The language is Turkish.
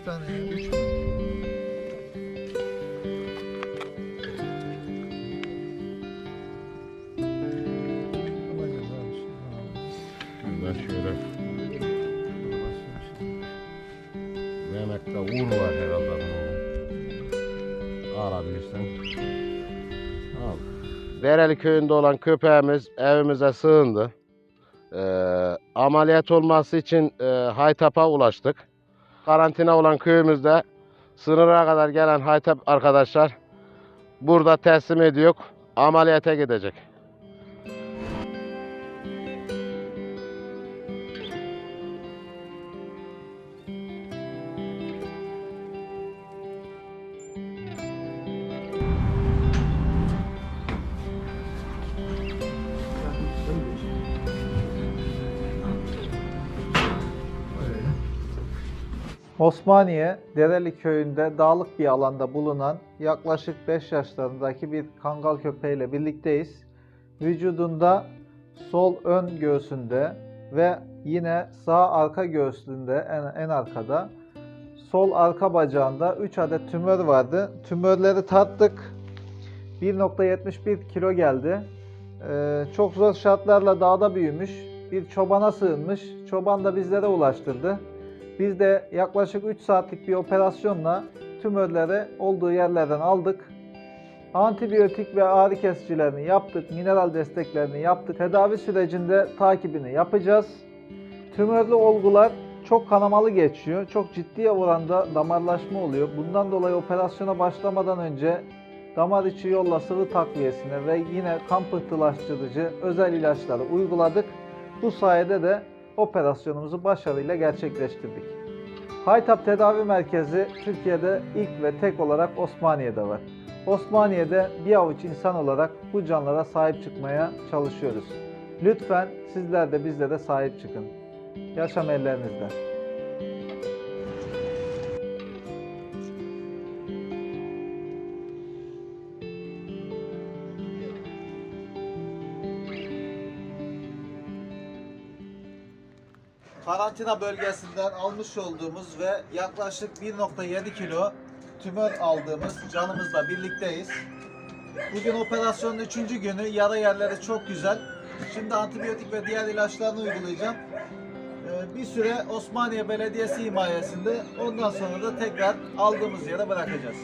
tane ya? Üç mü? Şuradan şöyle Mehmet'te vur var herhalde bunun. Alabilirsen. Al. Dereli köyünde olan köpeğimiz evimize sığındı. Ee, ameliyat olması için e, Haytap'a ulaştık. Karantina olan köyümüzde sınıra kadar gelen Haytap arkadaşlar burada teslim ediyor. Ameliyata gidecek. Osmaniye, Dereli köyünde dağlık bir alanda bulunan yaklaşık 5 yaşlarındaki bir kangal köpeğiyle birlikteyiz. Vücudunda sol ön göğsünde ve yine sağ arka göğsünde en, en arkada sol arka bacağında 3 adet tümör vardı. Tümörleri tarttık. 1.71 kilo geldi. Ee, çok zor şartlarla dağda büyümüş. Bir çobana sığınmış. Çoban da bizlere ulaştırdı. Biz de yaklaşık 3 saatlik bir operasyonla tümörleri olduğu yerlerden aldık. Antibiyotik ve ağrı kesicilerini yaptık, mineral desteklerini yaptık. Tedavi sürecinde takibini yapacağız. Tümörlü olgular çok kanamalı geçiyor. Çok ciddi oranda damarlaşma oluyor. Bundan dolayı operasyona başlamadan önce damar içi yolla sıvı takviyesine ve yine kan pıhtılaştırıcı özel ilaçları uyguladık. Bu sayede de operasyonumuzu başarıyla gerçekleştirdik. Haytap Tedavi Merkezi Türkiye'de ilk ve tek olarak Osmaniye'de var. Osmaniye'de bir avuç insan olarak bu canlara sahip çıkmaya çalışıyoruz. Lütfen sizler de bizlere sahip çıkın. Yaşam ellerinizde. Karantina bölgesinden almış olduğumuz ve yaklaşık 1.7 kilo tümör aldığımız canımızla birlikteyiz. Bugün operasyonun 3. günü. Yara yerleri çok güzel. Şimdi antibiyotik ve diğer ilaçlarını uygulayacağım. Ee, Bir süre Osmaniye Belediyesi himayesinde ondan sonra da tekrar aldığımız yere bırakacağız.